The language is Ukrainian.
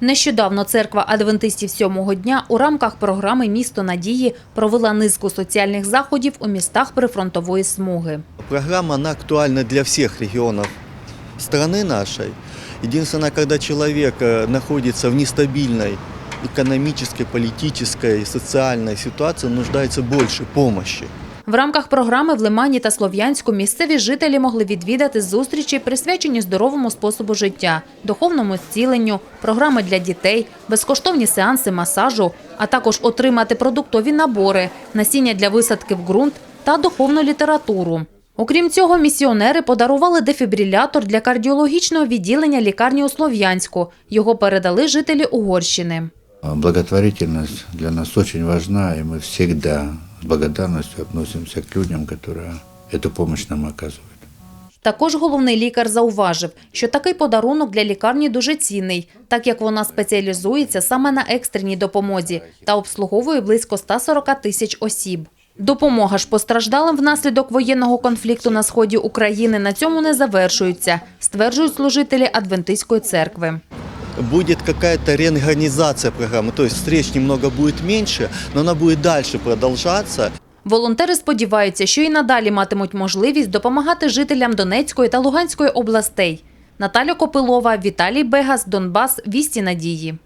Нещодавно церква адвентистів сьомого дня у рамках програми Місто надії провела низку соціальних заходів у містах прифронтової смуги. Программа, она актуальна для всех регионов страны нашей. Единственное, когда человек э, находится в нестабильной экономической, политической, социальной ситуации, он нуждается больше помощи. В рамках програми в Лимані та Слов'янську місцеві жителі могли відвідати зустрічі, присвячені здоровому способу життя, духовному зціленню, програми для дітей, безкоштовні сеанси масажу, а також отримати продуктові набори, насіння для висадки в ґрунт та духовну літературу. Окрім цього, місіонери подарували дефібрилятор для кардіологічного відділення лікарні у Слов'янську. Його передали жителі Угорщини. Благотворительность для нас очень важна, и мы всегда с благодарностью относимся к людям, которые эту помощь нам оказывают. Також головний лікар зауважив, що такий подарунок для лікарні дуже цінний, так як вона спеціалізується саме на екстреній допомозі та обслуговує близько 140 тисяч осіб. Допомога ж постраждалим внаслідок воєнного конфлікту на сході України на цьому не завершується, стверджують служителі Адвентистської церкви. будет какая-то реорганизация программы, то есть встреч немного будет меньше, но она будет дальше продолжаться. Волонтери сподіваються, що і надалі матимуть можливість допомагати жителям Донецької та Луганської областей. Наталя Копилова, Віталій Бегас, Донбас, Вісті Надії.